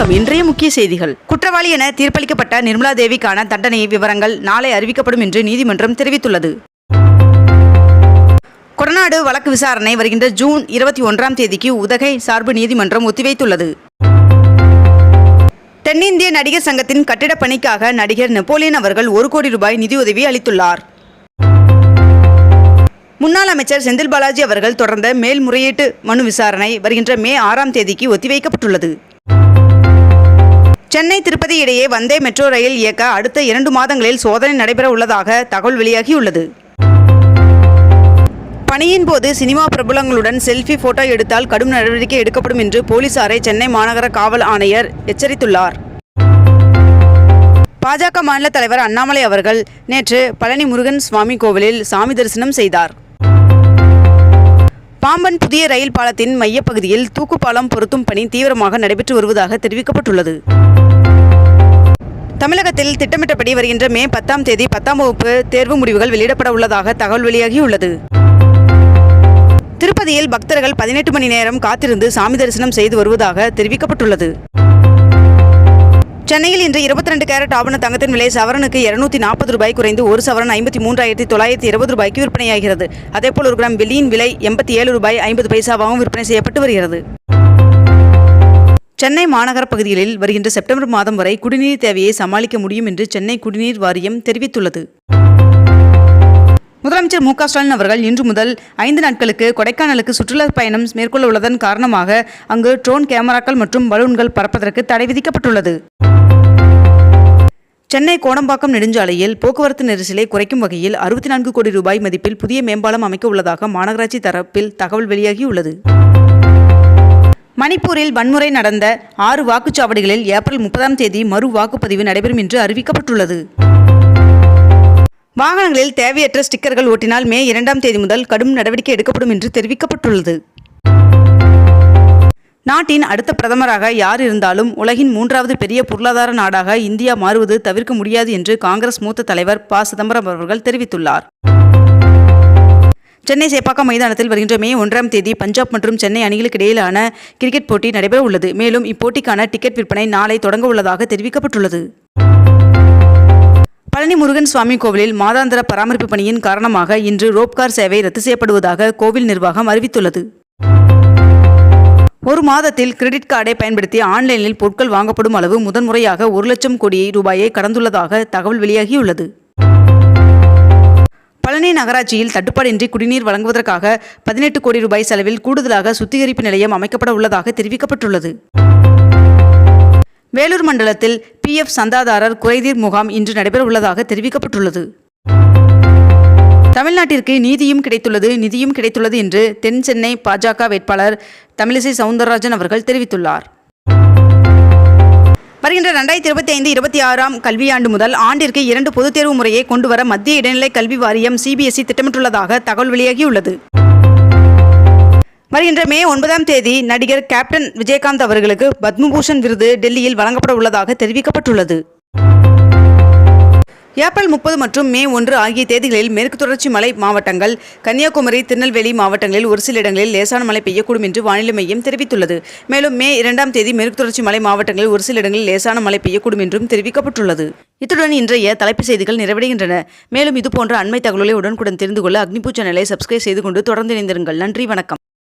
வணக்கம். இன்றைய முக்கிய செய்திகள். குற்றவாளி என தீர்ப்பளிக்கப்பட்ட நிர்மலா தேவிக்கான தண்டனை விவரங்கள் நாளை அறிவிக்கப்படும் என்று நீதிமன்றம் தெரிவித்துள்ளது. கொடநாடு வழக்கு விசாரணை வருகின்ற ஜூன் இருபத்தி ஒன்றாம் தேதிக்கு உதகை சார்பு நீதிமன்றம் ஒத்திவைத்துள்ளது. தென்னிந்திய நடிகர் சங்கத்தின் கட்டிடப் பணிக்காக நடிகர் நெப்போலியன் அவர்கள் ஒரு கோடி ரூபாய் நிதியுதவி அளித்துள்ளார். முன்னாள் அமைச்சர் செந்தில் பாலாஜி அவர்கள் தொடர்ந்த மேல்முறையீட்டு மனு விசாரணை வருகின்ற மே ஆறாம் தேதிக்கு ஒத்திவைக்கப்பட்டுள்ளது. சென்னை திருப்பதி இடையே வந்தே மெட்ரோ ரயில் இயக்க அடுத்த இரண்டு மாதங்களில் சோதனை நடைபெற உள்ளதாக தகவல் வெளியாகியுள்ளது. பணியின் போது சினிமா பிரபலங்களுடன் செல்ஃபி போட்டோ எடுத்தால் கடும் நடவடிக்கை எடுக்கப்படும் என்று போலீசாரை சென்னை மாநகர காவல் ஆணையர் எச்சரித்துள்ளார். பாஜக மாநில தலைவர் அண்ணாமலை அவர்கள் நேற்று பழனி முருகன் சுவாமி கோவிலில் சாமி தரிசனம் செய்தார். பாம்பன் புதிய ரயில் பாலத்தின் மையப்பகுதியில் தூக்குப்பாலம் பொருத்தும் பணி தீவிரமாக நடைபெற்று வருவதாக தெரிவிக்கப்பட்டுள்ளது. தமிழகத்தில் திட்டமிட்டபடி வருகின்ற மே பத்தாம் தேதி பத்தாம் வகுப்பு தேர்வு முடிவுகள் வெளியிடப்பட உள்ளதாக தகவல் வெளியாகியுள்ளது. திருப்பதியில் பக்தர்கள் பதினெட்டு மணி நேரம் காத்திருந்து சாமி தரிசனம் செய்து வருவதாக தெரிவிக்கப்பட்டுள்ளது. சென்னையில் இன்று இருபத்தி ரெண்டு கேரட் ஆபண தங்கத்தின் விலை சவரனுக்கு இருநூத்தி நாற்பது ரூபாய் குறைந்து ஒரு சவரன் ஐம்பத்தி மூன்றாயிரத்தி தொள்ளாயிரத்தி இருபது ரூபாய்க்கு விற்பனையாகிறது. அதேபோல் ஒரு கிராம் வெள்ளியின் விலை எண்பத்தி ஏழு ரூபாய் ஐம்பது பைசாவாகவும் விற்பனை செய்யப்பட்டு வருகிறது. சென்னை மாநகர பகுதிகளில் வருகின்ற செப்டம்பர் மாதம் வரை குடிநீர் தேவையை சமாளிக்க முடியும் என்று சென்னை குடிநீர் வாரியம் தெரிவித்துள்ளது. முதலமைச்சர் மு க ஸ்டாலின் அவர்கள் இன்று முதல் ஐந்து நாட்களுக்கு கொடைக்கானலுக்கு சுற்றுலா பயணம் மேற்கொள்ள உள்ளதன் காரணமாக அங்கு ட்ரோன் கேமராக்கள் மற்றும் பலூன்கள் பறப்பதற்கு தடை விதிக்கப்பட்டுள்ளது. சென்னை கோடம்பாக்கம் நெடுஞ்சாலையில் போக்குவரத்து நெரிசலை குறைக்கும் வகையில் அறுபத்தி நான்கு கோடி ரூபாய் மதிப்பில் புதிய மேம்பாலம் அமைக்க உள்ளதாக மாநகராட்சி தரப்பில் தகவல் வெளியாகியுள்ளது. மணிப்பூரில் வன்முறை நடந்த ஆறு வாக்குச்சாவடிகளில் ஏப்ரல் முப்பதாம் தேதி மறு வாக்குப்பதிவு நடைபெறும் என்று அறிவிக்கப்பட்டுள்ளது. வாகனங்களில் தேவையற்ற ஸ்டிக்கர்கள் ஓட்டினால் மே இரண்டாம் தேதி முதல் கடும் நடவடிக்கை எடுக்கப்படும் என்று தெரிவிக்கப்பட்டுள்ளது. நாட்டின் அடுத்த பிரதமராக யார் இருந்தாலும் உலகின் மூன்றாவது பெரிய பொருளாதார நாடாக இந்தியா மாறுவது தவிர்க்க முடியாது என்று காங்கிரஸ் மூத்த தலைவர் ப. சிதம்பரம் அவர்கள் தெரிவித்துள்ளார். சென்னை சேப்பாக்கம் மைதானத்தில் வருகின்ற மே ஒன்றாம் தேதி பஞ்சாப் மற்றும் சென்னை அணிகளுக்கு இடையிலான கிரிக்கெட் போட்டி நடைபெற உள்ளது. மேலும் இப்போட்டிக்கான டிக்கெட் விற்பனை நாளை தொடங்க உள்ளதாக தெரிவிக்கப்பட்டுள்ளது. பழனி முருகன் சுவாமி கோவிலில் மாதாந்திர பராமரிப்பு பணியின் காரணமாக இன்று ரோப்கார் சேவை ரத்து செய்யப்படுவதாக கோவில் நிர்வாகம் அறிவித்துள்ளது. ஒரு மாதத்தில் கிரெடிட் கார்டை பயன்படுத்தி ஆன்லைனில் பொருட்கள் வாங்கப்படும் அளவு முதன்முறையாக ஒரு லட்சம் கோடி ரூபாயை கடந்துள்ளதாக தகவல் வெளியாகியுள்ளது. பழனி நகராட்சியில் தட்டுப்பாடின்றி குடிநீர் வழங்குவதற்காக பதினெட்டு கோடி ரூபாய் செலவில் கூடுதலாக சுத்திகரிப்பு நிலையம் அமைக்கப்பட உள்ளதாக தெரிவிக்கப்பட்டுள்ளது. வேலூர் மண்டலத்தில் பிஎஃப் சந்தாதாரர் குறைதீர் முகாம் இன்று நடைபெற உள்ளதாக தெரிவிக்கப்பட்டுள்ளது. தமிழ்நாட்டிற்கு நீதியும் கிடைத்துள்ளது நிதியும் கிடைத்துள்ளது என்று தென் சென்னை பாஜக வேட்பாளர் தமிழிசை சவுந்தரராஜன் அவர்கள் தெரிவித்துள்ளார். வருகின்ற ரெண்டாயிரத்தி இருபத்தி ஐந்து இருபத்தி ஆறாம் கல்வியாண்டு முதல் ஆண்டிற்கு இரண்டு பொதுத் தேர்வு முறையை கொண்டுவர மத்திய இடைநிலை கல்வி வாரியம் சிபிஎஸ்இ திட்டமிட்டுள்ளதாக தகவல் வெளியாகியுள்ளது. வருகின்ற மே ஒன்பதாம் தேதி நடிகர் கேப்டன் விஜயகாந்த் அவர்களுக்கு பத்மபூஷன் விருது டெல்லியில் வழங்கப்பட உள்ளதாக தெரிவிக்கப்பட்டுள்ளது. ஏப்ரல் முப்பது மற்றும் மே ஒன்று ஆகிய தேதிகளில் மேற்கு தொடர்ச்சி மலை மாவட்டங்கள் கன்னியாகுமரி திருநெல்வேலி மாவட்டங்களில் ஒரு சில இடங்களில் லேசான மழை பெய்யக்கூடும் என்று வானிலை மையம் தெரிவித்துள்ளது. மேலும் மே இரண்டாம் தேதி மேற்கு தொடர்ச்சி மலை மாவட்டங்களில் ஒரு சில இடங்களில் லேசான மழை பெய்யக்கூடும் என்றும் தெரிவிக்கப்பட்டுள்ளது. இத்துடன் இன்றைய தலைப்புச் செய்திகள் நிறைவடைகின்றன. மேலும் இதுபோன்ற அண்மை தகவல்களை உடனுக்குடன் தெரிந்து கொள்ள அக்னிபூ சேனலை சப்ஸ்கிரைப் செய்து கொண்டு தொடர்ந்து இணைந்திருங்கள். நன்றி வணக்கம்.